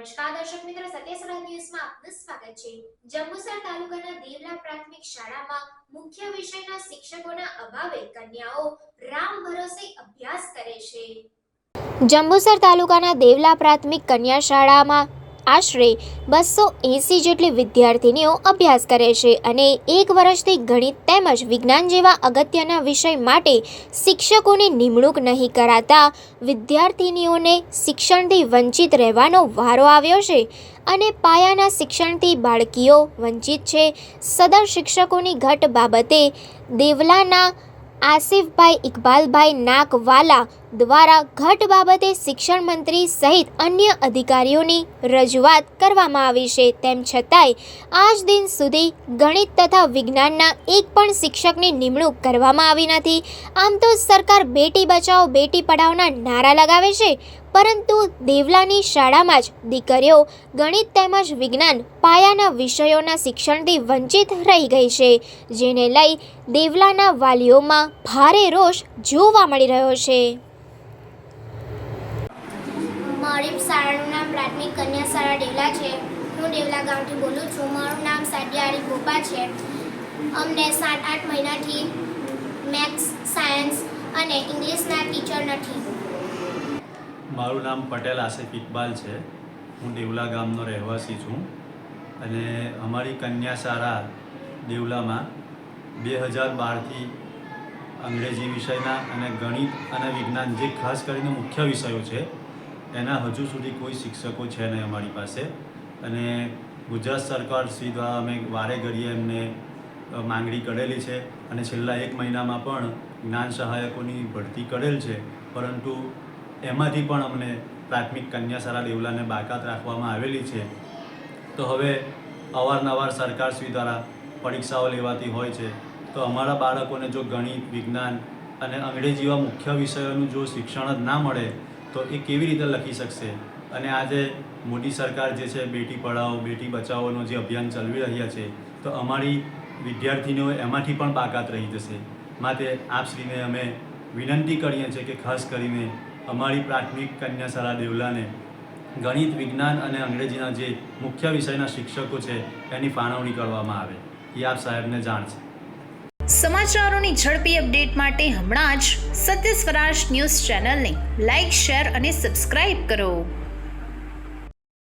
દર્શક મિત્રો, સત્યસરા ન્યૂઝમાં આપનું સ્વાગત છે. જંબુસર તાલુકાના દેવલા પ્રાથમિક શાળામાં મુખ્ય વિષયના શિક્ષકોના અભાવે કન્યાઓ રામ ભરોસે અભ્યાસ કરે છે. જંબુસર તાલુકાના દેવલા પ્રાથમિક કન્યા શાળામાં આશરે બસો એંસી જેટલી વિદ્યાર્થીનીઓ અભ્યાસ કરે છે અને એક વર્ષથી ગણિત તેમજ વિજ્ઞાન જેવા અગત્યના વિષય માટે શિક્ષકોની નિમણૂક નહીં કરાતા વિદ્યાર્થીનીઓને શિક્ષણથી વંચિત રહેવાનો વારો આવ્યો છે અને પાયાના શિક્ષણથી બાળકીઓ વંચિત છે. સદર શિક્ષકોની ઘટ બાબતે દેવલાના આસિફભાઈ ઇકબાલભાઈ નાકવાલા દ્વારા ઘટ બાબતે શિક્ષણ મંત્રી સહિત અન્ય અધિકારીઓની રજૂઆત કરવામાં આવી છે. તેમ છતાંય, આજ દિન સુધી ગણિત તથા વિજ્ઞાનના એક પણ શિક્ષકની નિમણૂક કરવામાં આવી નથી. આમ તો સરકાર બેટી બચાવો, બેટી પઢાઓના નારા લગાવે છે. પરંતુ દેવલાની શાળામાં જ દીકરીઓ ગણિત તેમજ વિજ્ઞાન પાયાના વિષયોના શિક્ષણથી વંચિત રહી ગઈ છે, જેને લઈ દેવલાના વાલીઓમાં ભારે રોષ જોવા મળી રહ્યો છે. મારી શાળાનું નામ પ્રાથમિક કન્યા શાળા ડેવલા છે. હું ડેવલા ગામથી બોલું છું. મારું નામ સાડિયાળી ગોપા છે. અમને સાત આઠ મહિનાથી મેથ્સ, સાયન્સ અને ઇંગ્લિશના ટીચર નથી. મારું નામ પટેલ આસિફ ઇકબાલ છે. હું દેવલા ગામનો રહેવાસી છું અને અમારી કન્યા શાળા દેવલામાં બે હજાર બારથી અંગ્રેજી વિષયના અને ગણિત અને વિજ્ઞાન જે ખાસ કરીને મુખ્ય વિષયો છે, એના હજુ સુધી કોઈ શિક્ષકો છે નહીં અમારી પાસે. અને ગુજરાત સરકાર શ્રી દ્વારા અમે વારે ઘડીએ એમને માંગણી કરેલી છે અને છેલ્લા એક મહિનામાં પણ જ્ઞાન સહાયકોની ભરતી કરેલ છે. પરંતુ એમાંથી પણ અમને પ્રાથમિક કન્યા શાળા દેવલાને બાકાત રાખવામાં આવેલી છે. તો હવે અવારનવાર સરકારશ્રી દ્વારા પરીક્ષાઓ લેવાતી હોય છે. તો અમારા બાળકોને જો ગણિત, વિજ્ઞાન અને અંગ્રેજી જેવા મુખ્ય વિષયોનું જો શિક્ષણ જ ના મળે, તો એ કેવી રીતે લખી શકશે? અને આજે મોદી સરકાર જે છે, બેટી પઢાઓ, બેટી બચાવોનો જે અભિયાન ચલાવી રહ્યા છે, તો અમારી વિદ્યાર્થીનીઓ એમાંથી પણ બાકાત રહી જશે. માટે આપશ્રીને અમે વિનંતી કરીએ છીએ કે ખાસ કરીને અમારી પ્રાથમિક કન્યા શાળા દેવલાને. ગણિત, વિજ્ઞાન અને અંગ્રેજીના જે મુખ્ય વિષયના શિક્ષકો છે, એની ફાળવણી કરવામાં આવે. એ આપ સાહેબને જાણ છે. સમાચારોની ઝડપી અપડેટ માટે હમણાં જ સત્ય સ્વરાજ ન્યૂઝ ચેનલને લાઇક શેર અને સબસ્ક્રાઇબ કરો.